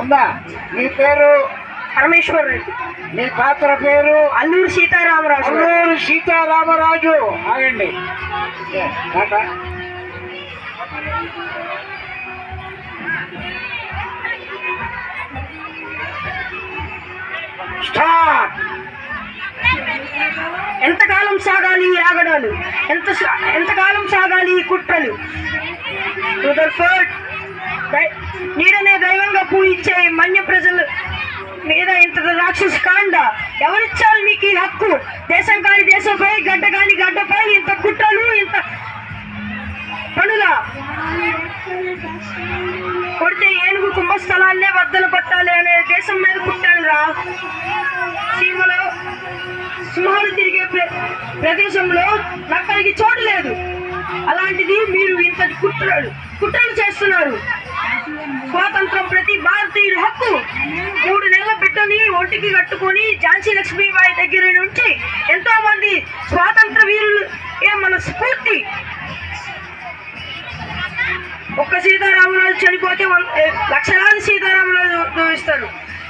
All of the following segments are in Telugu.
ఉందా? మీ పేరు? పరమేశ్వర్ రెడ్డి. మీ పాత్ర పేరు? అల్లూరు సీతారామరాజు. అల్లూరు సీతారామరాజు. ఆగండి. స్టార్ట్. ఎంతకాలం సాగాలి ఈ ఆగడాలు? ఎంత ఎంతకాలం సాగాలి ఈ కుట్రలు? రుదర్ఫర్డ్ దై- నీడనే దైవంగా పూజించే మన్య ప్రజలు మీద ఇంత రాక్షస కాండ. ఎవరిచ్చారు మీకు ఈ హక్కు? దేశం కాని దేశంపై గడ్డ కాని గడ్డపై ఇంత కుట్రలు ఇంత పనుల కొడితే ఏనుగు కుంభస్థలాన్నే బద్దలు పట్టాలి అనే దేశం మీద కుట్టాను రా. సీమలో సింహాలు తిరిగే ప్ర- ప్రదేశంలో నక్కలకి చోటు లేదు. అలాంటిది మీరు ఇంత కుట్రలు కుట్రలు చేస్తున్నారు. స్వాతంత్రం ప్రతి భారతీయుడి హక్కు. మూడు నెలల బిడ్డని ఒంటికి కట్టుకొని ఝాన్సీ లక్ష్మీబాయి దగ్గర నుంచి ఎంతో మంది స్వాతంత్ర వీరులు ఏ మన స్ఫూర్తి. ఒక్క సీతారామరాజు చనిపోతే లక్షలాది సీతారామరాజు ఉద్భవిస్తారు.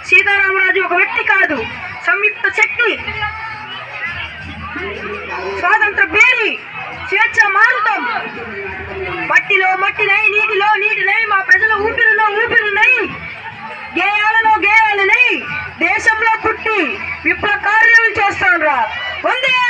సీతారామరాజు ఒక వ్యక్తి కాదు సంయుక్త శక్తి. స్వాతంత్ర బేరి స్వేచ్ఛ మారుతాం. మట్టిలో మట్టినై ಒಂದೇ